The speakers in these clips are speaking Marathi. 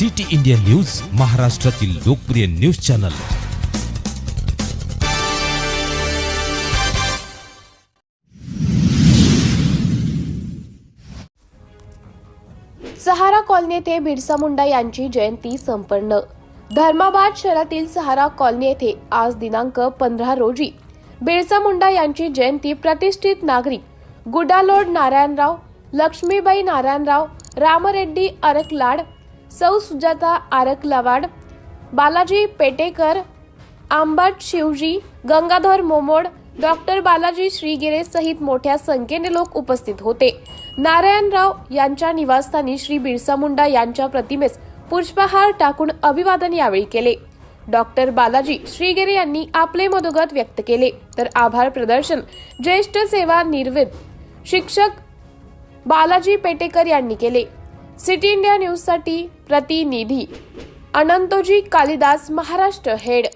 सिटी इंडिया न्यूज महाराष्ट्रातील लोकप्रिय न्यूज चॅनल. सहारा कॉलनी येथे बिरसा मुंडा यांची जयंती संपन्न. धर्माबाद शहरातील सहारा कॉलनी येथे आज दिनांक पंधरा रोजी बिरसा मुंडा यांची जयंती प्रतिष्ठित नागरिक गुडालोड नारायणराव लक्ष्मीबाई नारायणराव रामरेड्डी अरकलाड सौ सुजाता आरकलवाड बालाजी पेटेकर आंबट शिवजी गंगाधर मोमोड डॉक्टर बालाजी श्रीगिरे सहित मोठ्या संख्येने लोक उपस्थित होते. नारायणराव यांच्या निवासस्थानी श्री बिरसा मुंडा यांच्या प्रतिमेस पुष्पहार टाकून अभिवादन यावेळी केले. डॉक्टर बालाजी श्रीगिरे यांनी आपले मनोगत व्यक्त केले. तर आभार प्रदर्शन ज्येष्ठ सेवा निर्वित शिक्षक बालाजी पेटेकर यांनी केले. सिटी इंडिया न्यूजसाठी प्रतिनिधी अनंतोजी कालिदास महाराष्ट्र हेड.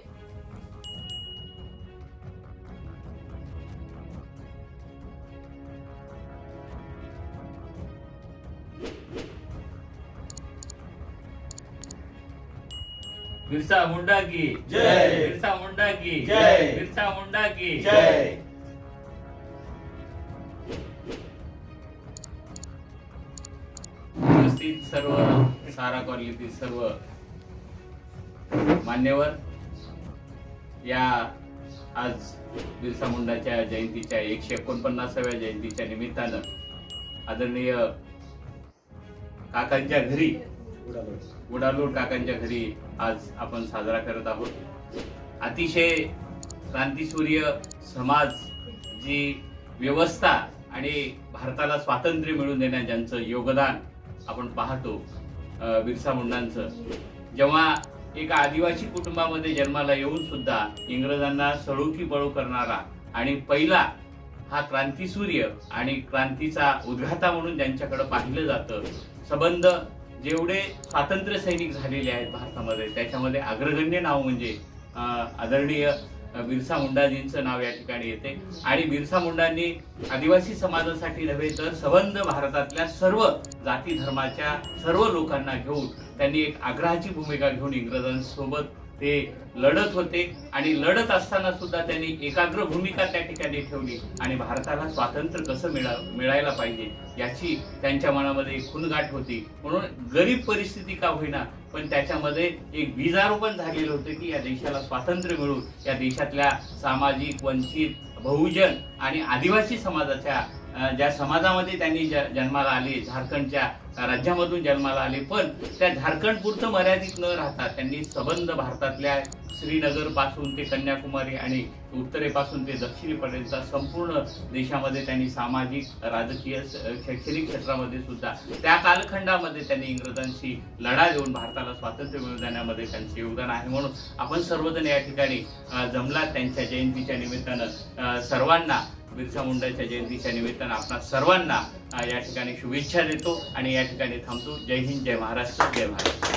बिरसा मुंडा की. जय. बिरसा मुंडा की. जय. बिरसा मुंडा की. जय. उपस्थित सर्व सारा कॉलनीतील सर्व मान्यवर या आज बिरसा मुंडाच्या जयंतीच्या एकशे एकोणपन्नासाव्या जयंतीच्या निमित्तानं आदरणीय काकांच्या घरी उडालोड काकांच्या घरी आज आपण साजरा करत आहोत. अतिशय क्रांतीसूर्य समाज जी व्यवस्था आणि भारताला स्वातंत्र्य मिळवून देण्यात ज्यांचं योगदान आपण पाहतो बिरसा मुंडांचं. जेव्हा एका आदिवासी कुटुंबामध्ये जन्माला येऊन सुद्धा इंग्रजांना सळूकी बळू करणारा आणि पहिला हा क्रांतीसूर्य आणि क्रांतीचा उद्घाता म्हणून ज्यांच्याकडे पाहिलं जातं संबंध जेवढे स्वातंत्र्य सैनिक झालेले आहेत भारतामध्ये त्याच्यामध्ये अग्रगण्य नाव म्हणजे आदरणीय बिरसा मुंडाजींचं नाव या ठिकाणी येते. आणि बिरसा मुंडांनी आदिवासी समाजासाठी नव्हे तर संबंध भारतातल्या सर्व जाती धर्माच्या सर्व लोकांना घेऊन त्यांनी एक आग्रहाची भूमिका घेऊन इंग्रजांसोबत ते लढत होते आणि लढत असताना सुद्धा त्यांनी एकाग्र भूमिका त्या ठिकाणी ठेवली आणि भारताला स्वातंत्र्य कसं मिळा मिळायला पाहिजे याची त्यांच्या मनामध्ये एक खुणगाठ होती. म्हणून गरीब परिस्थिती का होईना पण त्याच्यामध्ये एक बीजारोपण झालेलं होतं की या देशाला स्वातंत्र्य मिळून या देशातल्या सामाजिक वंचित बहुजन आणि आदिवासी समाजाच्या ज्या समाजामध्ये त्यांनी जन्माला आले झारखंडच्या राज्यामधून जन्माला आले पण त्या झारखंड पुरतं मर्यादित न राहता त्यांनी सबंध भारतातल्या श्रीनगरपासून ते कन्याकुमारी आणि उत्तरेपासून ते दक्षिणेपर्यंत संपूर्ण देशामध्ये त्यांनी सामाजिक राजकीय शैक्षणिक क्षेत्रामध्ये सुद्धा त्या कालखंडामध्ये त्यांनी इंग्रजांशी लढा देऊन भारताला स्वातंत्र्य मिळवून देण्यामध्ये त्यांचे योगदान आहे म्हणून आपण सर्वजण या ठिकाणी जमला त्यांच्या जयंतीच्या निमित्तानं. सर्वांना बिरसा मुंडाच्या जयंतीच्या निमित्तानं आपणा सर्वांना या ठिकाणी शुभेच्छा देतो आणि या ठिकाणी थांबतो. जय हिंद जय महाराष्ट्र जय महाराष्ट्र